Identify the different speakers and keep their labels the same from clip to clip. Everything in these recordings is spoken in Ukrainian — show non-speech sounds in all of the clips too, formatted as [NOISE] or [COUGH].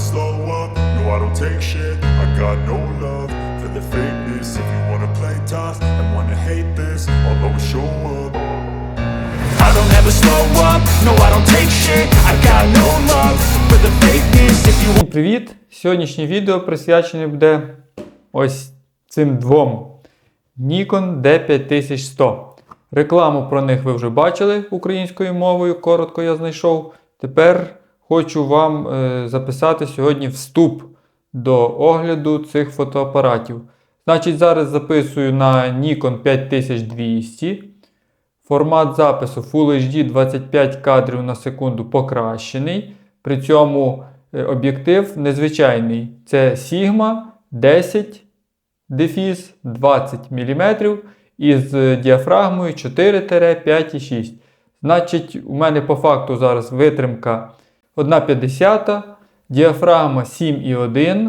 Speaker 1: slow up, no I don't take shit I got no love for the fakeness If you wanna play tough and wanna hate this I'll always show up I don't ever slow up, no I don't take shit I got no love for the fakeness If you
Speaker 2: Всім привіт! Сьогоднішнє відео присвячене буде ось цим двом Nikon D5100. Рекламу про них ви вже бачили українською мовою, коротко я знайшов. Тепер хочу вам е, записати сьогодні вступ до огляду цих фотоапаратів. Значить, зараз записую на Nikon 5200. Формат запису Full HD 25 кадрів на секунду покращений. При цьому е, об'єктив незвичайний. Це Sigma 10 дефіс 20 мм із діафрагмою 4-5,6. Значить, у мене по факту зараз витримка 1,50, діафрагма 7,1,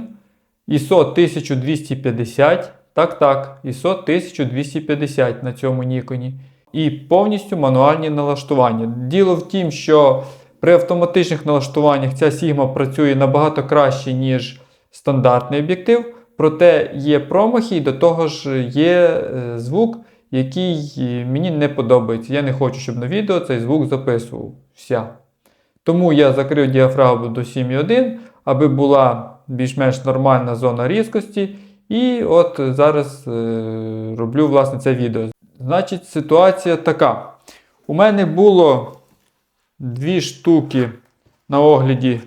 Speaker 2: ISO 1250. Так, так, ISO 1250 на цьому Ніконі. І повністю мануальні налаштування. Діло в тім, що при автоматичних налаштуваннях ця Sigma працює набагато краще, ніж стандартний об'єктив. Проте є промахи, і до того ж є е, звук, який е, мені не подобається. Я не хочу, щоб на відео цей звук записував. Тому я закрив діафрагму до 7,1, аби була більш-менш нормальна зона різкості. І от зараз е, роблю власне це відео. Значить, ситуація така. У мене було дві штуки на огляді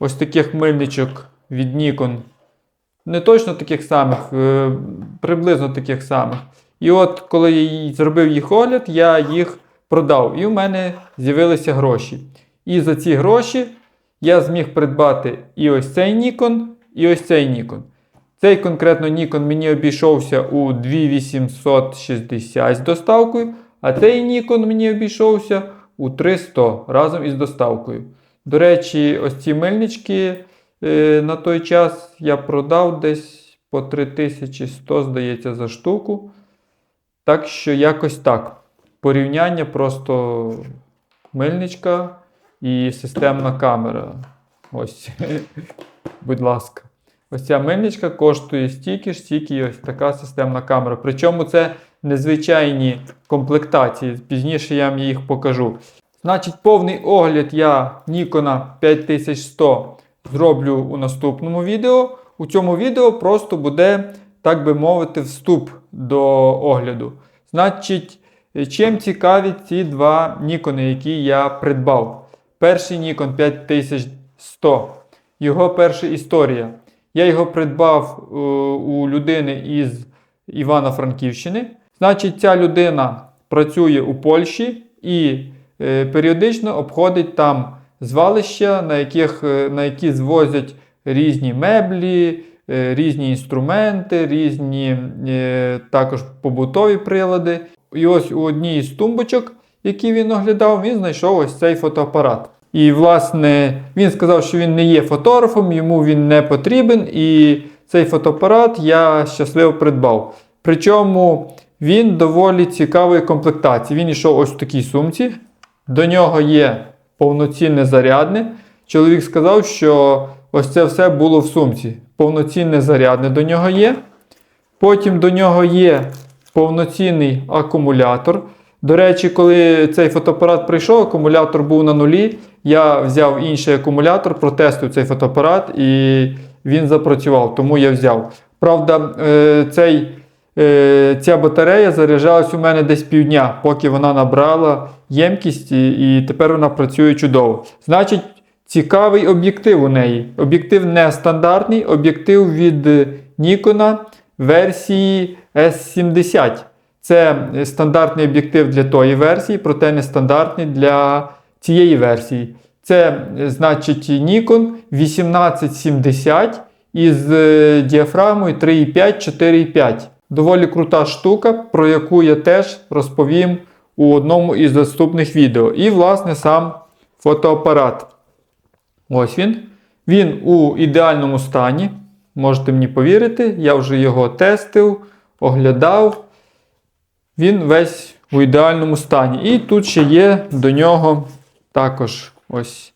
Speaker 2: ось таких мильничок від Nikon. Не точно таких самих, е, приблизно таких самих. І от коли я зробив їх огляд, я їх продав. І у мене з'явилися гроші. І за ці гроші я зміг придбати і ось цей Nikon, і ось цей Nikon. Цей конкретно Nikon мені обійшовся у 2860 з доставкою, а цей Nikon мені обійшовся у 300 разом із доставкою. До речі, ось ці мильнички е, на той час я продав десь по 3100, здається, за штуку. Так що якось так. Порівняння просто мильничка і системна камера. Ось, будь ласка. Ось ця мильничка коштує стільки ж, стільки і ось така системна камера. Причому це незвичайні комплектації. Пізніше я вам їх покажу. Значить, повний огляд я Nikon 5100 зроблю у наступному відео. У цьому відео просто буде, так би мовити, вступ до огляду. Значить, чим цікаві ці два Nikon, які я придбав. Перший Nikon 5100. Його перша історія. Я його придбав е, у людини із Івано-Франківщини. Значить, ця людина працює у Польщі і е, періодично обходить там звалища, на, яких, е, на які звозять різні меблі, різні інструменти, різні також побутові прилади. І ось у одній із тумбочок, які він оглядав, він знайшов ось цей фотоапарат. І, власне, він сказав, що він не є фотографом, йому він не потрібен. І цей фотоапарат я щасливо придбав. Причому він доволі цікавої комплектації. Він йшов ось в такій сумці. До нього є повноцінне зарядне. Чоловік сказав, що ось це все було в сумці. Повноцінне зарядне до нього є. Потім до нього є повноцінний акумулятор. До речі, коли цей фотоапарат прийшов, акумулятор був на нулі. Я взяв інший акумулятор, протестив цей фотоапарат і він запрацював, тому я взяв. Правда, е, цей, е, ця батарея заряджалась у мене десь півдня, поки вона набрала ємкість, і, тепер вона працює чудово. Значить, цікавий об'єктив у неї. Об'єктив не стандартний, об'єктив від Nikon версії S70. Це стандартний об'єктив для тої версії, проте не стандартний для цієї версії. Це значить Nikon 1870 із е, діафрагмою 3,5-4,5. Доволі крута штука, про яку я теж розповім у одному із наступних відео. І, власне, сам фотоапарат. Ось він. Він у ідеальному стані. Можете мені повірити, я вже його тестив, оглядав. Він весь у ідеальному стані. І тут ще є до нього також ось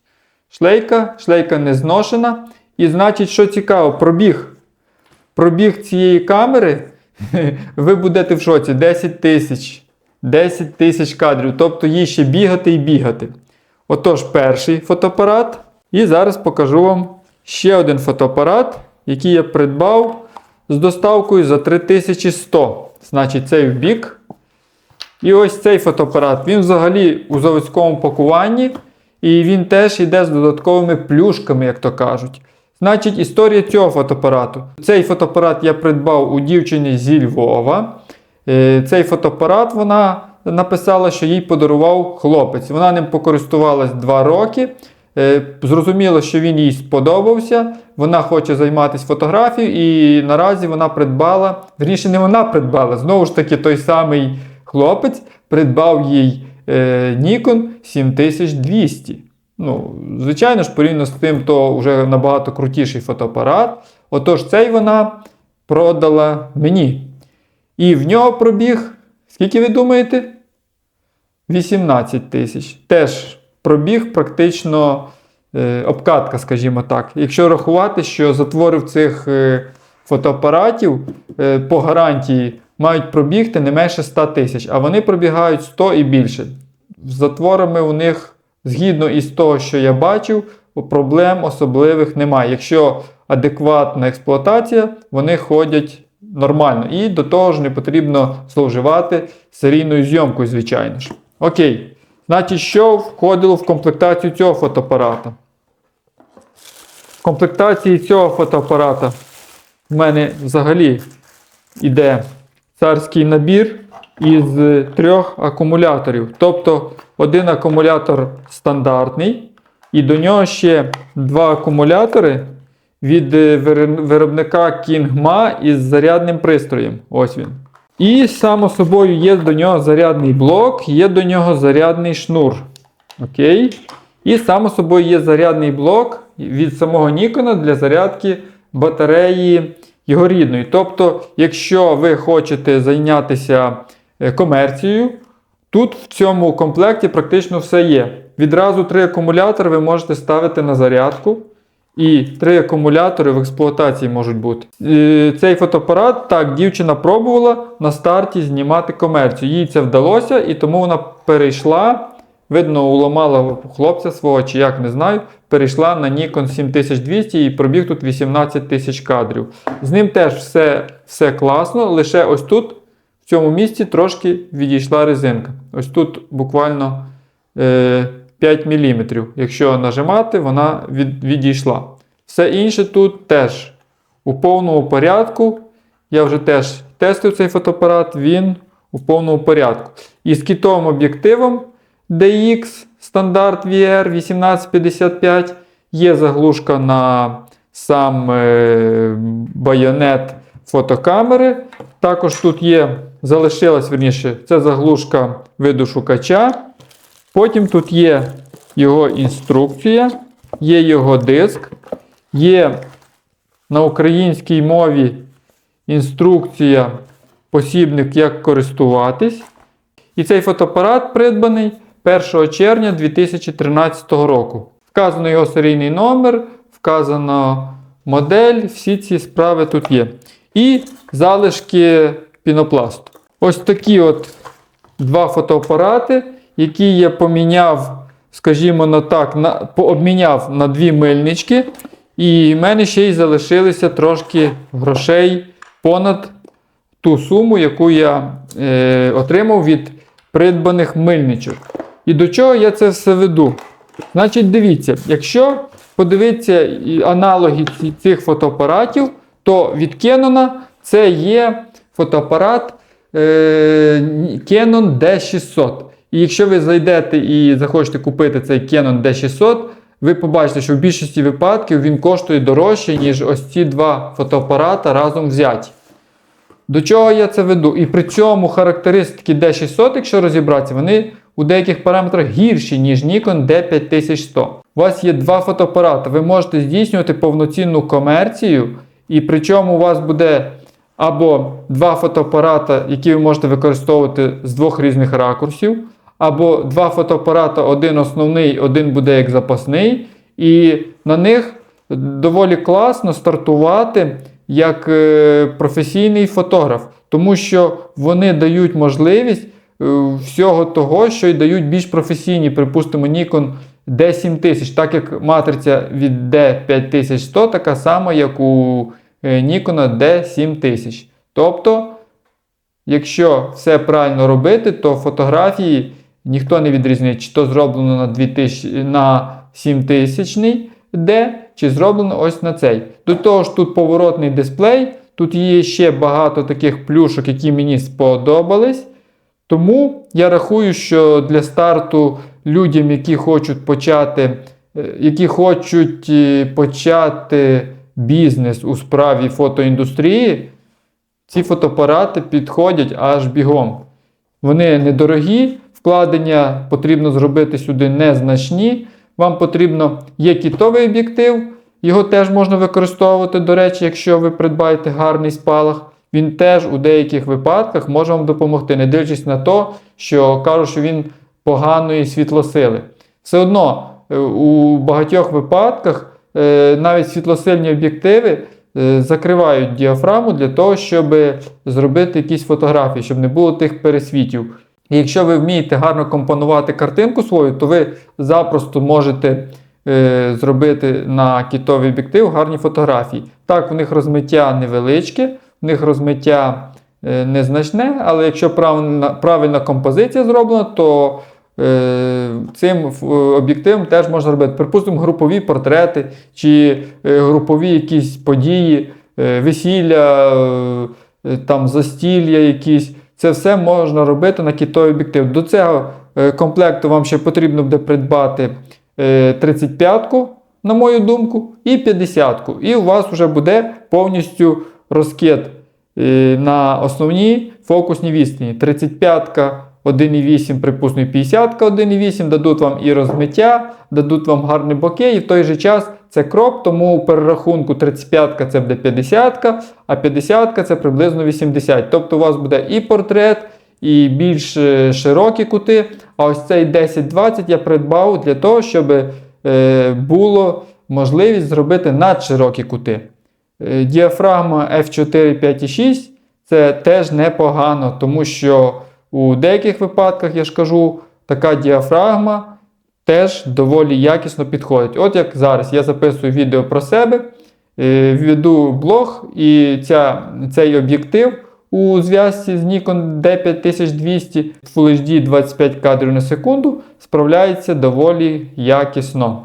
Speaker 2: шлейка. Шлейка не зношена. І значить, що цікаво, пробіг. Пробіг цієї камери, [LAUGHS] ви будете в шоці 10 тисяч. 10 тисяч кадрів. Тобто їй ще бігати і бігати. Отож, перший фотоапарат. І зараз покажу вам ще один фотоапарат, який я придбав з доставкою за 3100. Значить, цей бік. І ось цей фотоапарат. Він взагалі у заводському пакуванні. І він теж йде з додатковими плюшками, як то кажуть. Значить, історія цього фотоапарату. Цей фотоапарат я придбав у дівчини зі Львова. Е, Цей фотоапарат вона написала, що їй подарував хлопець. Вона ним покористувалась 2 роки. Е, Зрозуміло, що він їй сподобався. Вона хоче займатися фотографією, і наразі вона придбала, вірніше, не вона придбала, знову ж таки, той самий хлопець придбав їй е, Nikon 7200. Ну, звичайно ж, порівняно з тим, то вже набагато крутіший фотоапарат. Отож, цей вона продала мені. І в нього пробіг, скільки ви думаєте? 18 тисяч. Теж пробіг практично е, обкатка, скажімо так. Якщо рахувати, що затворив цих е, фотоапаратів е, по гарантії мають пробігти не менше 100 тисяч, а вони пробігають 100 і більше. З затворами у них, згідно із того, що я бачив, проблем особливих немає. Якщо адекватна експлуатація, вони ходять нормально. І до того ж не потрібно зловживати серійною зйомкою, звичайно ж. Окей. Значить, що входило в комплектацію цього фотоапарата? В комплектації цього фотоапарата в мене взагалі йде царський набір із трьох акумуляторів. Тобто один акумулятор стандартний, і до нього ще два акумулятори від е, виробника Kingma із зарядним пристроєм. Ось він. І само собою є до нього зарядний блок, є до нього зарядний шнур. Окей. І само собою є зарядний блок від самого Nikon для зарядки батареї його рідної. Тобто, якщо ви хочете зайнятися е, комерцією, тут в цьому комплекті практично все є. Відразу три акумулятори ви можете ставити на зарядку. І три акумулятори в експлуатації можуть бути. Цей фотоапарат, так, дівчина пробувала на старті знімати комерцію. Їй це вдалося, і тому вона перейшла. Видно, уламала хлопця свого, чи як не знаю, перейшла на Nikon 7200 і пробіг тут 18 тисяч кадрів. З ним теж все, все класно, лише ось тут, в цьому місці, трошки відійшла резинка. Ось тут буквально е, 5 мм. Якщо нажимати, вона від, відійшла. Все інше тут теж у повному порядку. Я вже теж тестив цей фотоапарат, він у повному порядку. І з кітовим об'єктивом DX стандарт VR 1855 є заглушка на сам е, байонет фотокамери. Також тут є, залишилась верніше, це заглушка виду шукача. Потім тут є його інструкція, є його диск, є на українській мові інструкція, посібник, як користуватись. І цей фотоапарат придбаний 1 червня 2013 року. Вказано його серійний номер, вказано модель, всі ці справи тут є. І залишки пінопласту. Ось такі от два фотоапарати, які я поміняв, скажімо на так, на, пообміняв на дві мильнички. І в мене ще й залишилися трошки грошей понад ту суму, яку я е, отримав від придбаних мильничок. І до чого я це все веду? Значить, дивіться, якщо подивитися аналоги цих фотоапаратів, то від Canon це є фотоапарат е, Canon D600. І якщо ви зайдете і захочете купити цей Canon D600, ви побачите, що в більшості випадків він коштує дорожче, ніж ось ці два фотоапарата разом взяті. До чого я це веду? І при цьому характеристики D600, якщо розібратися, вони у деяких параметрах гірші, ніж Nikon D5100. У вас є два фотоапарати, ви можете здійснювати повноцінну комерцію, і причому у вас буде або два фотоапарата, які ви можете використовувати з двох різних ракурсів, або два фотоапарата, один основний, один буде як запасний, і на них доволі класно стартувати як е, професійний фотограф, тому що вони дають можливість е, всього того, що й дають більш професійні, припустимо, Nikon D7000, так як матриця від D5100 така сама, як у е, Nikon D7000. Тобто, якщо все правильно робити, то фотографії ніхто не відрізнить, чи то зроблено на 2000, на 7000 D, чи зроблено ось на цей. До того ж, тут поворотний дисплей, тут є ще багато таких плюшок, які мені сподобались. Тому я рахую, що для старту людям, які хочуть почати, е, які хочуть е, почати бізнес у справі фотоіндустрії, ці фотоапарати підходять аж бігом. Вони недорогі, вкладення потрібно зробити сюди незначні. Вам потрібно є кітовий об'єктив, його теж можна використовувати, до речі, якщо ви придбаєте гарний спалах. Він теж у деяких випадках може вам допомогти, не дивлячись на те, що кажуть, що він поганої світлосили. Все одно е, у багатьох випадках е, навіть світлосильні об'єктиви е, закривають діафраму для того, щоб зробити якісь фотографії, щоб не було тих пересвітів. І якщо ви вмієте гарно компонувати картинку свою, то ви запросто можете е, зробити на кітовий об'єктив гарні фотографії. Так, в них розмиття невеличке, в них розмиття е, незначне, але якщо правильна, правильна композиція зроблена, то е, цим об'єктивом теж можна робити. Припустимо, групові портрети чи е, групові якісь події, е, весілля, е, там застілля якісь. Це все можна робити на кітовий об'єктив. До цього е, комплекту вам ще потрібно буде придбати е, 35-ку, на мою думку, і 50-ку. І у вас вже буде повністю розкид е, на основній фокусній відстані. 35-ка 1,8, припустимо, 50-ка 1,8 дадуть вам і розмиття, дадуть вам гарні боки, і в той же час це кроп, тому у перерахунку 35-ка це буде 50-ка, а 50-ка це приблизно 80. Тобто у вас буде і портрет, і більш е, широкі кути. А ось цей 10-20 я придбав для того, щоб е, було можливість зробити надширокі кути. Е, Діафрагма F4 5,6 це теж непогано, тому що у деяких випадках, я ж кажу, така діафрагма теж доволі якісно підходить. От як зараз я записую відео про себе, е, веду блог, і ця, цей об'єктив у зв'язці з Nikon D5200 Full HD 25 кадрів на секунду справляється доволі якісно.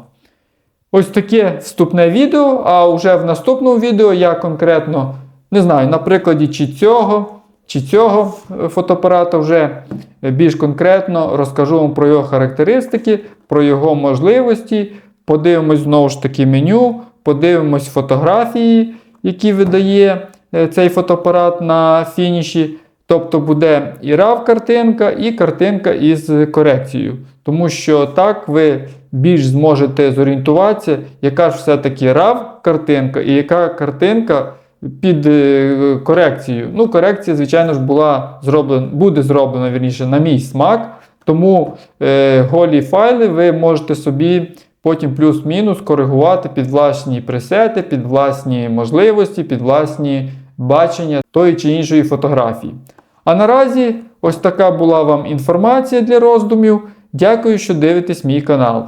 Speaker 2: Ось таке вступне відео, а вже в наступному відео я конкретно не знаю, на прикладі чи цього, чи цього е, фотоапарата вже більш конкретно розкажу вам про його характеристики, про його можливості. Подивимось знову ж таки меню, подивимось фотографії, які видає е, цей фотоапарат на фініші. Тобто буде і RAW картинка, і картинка із корекцією. Тому що так ви більш зможете зорієнтуватися, яка ж все-таки RAW картинка і яка картинка під е, корекцією. Ну, корекція, звичайно ж, була зроблена, буде зроблена вірніше, на мій смак. Тому е, голі файли ви можете собі потім плюс-мінус коригувати під власні пресети, під власні можливості, під власні бачення тої чи іншої фотографії. А наразі ось така була вам інформація для роздумів. Дякую, що дивитесь мій канал.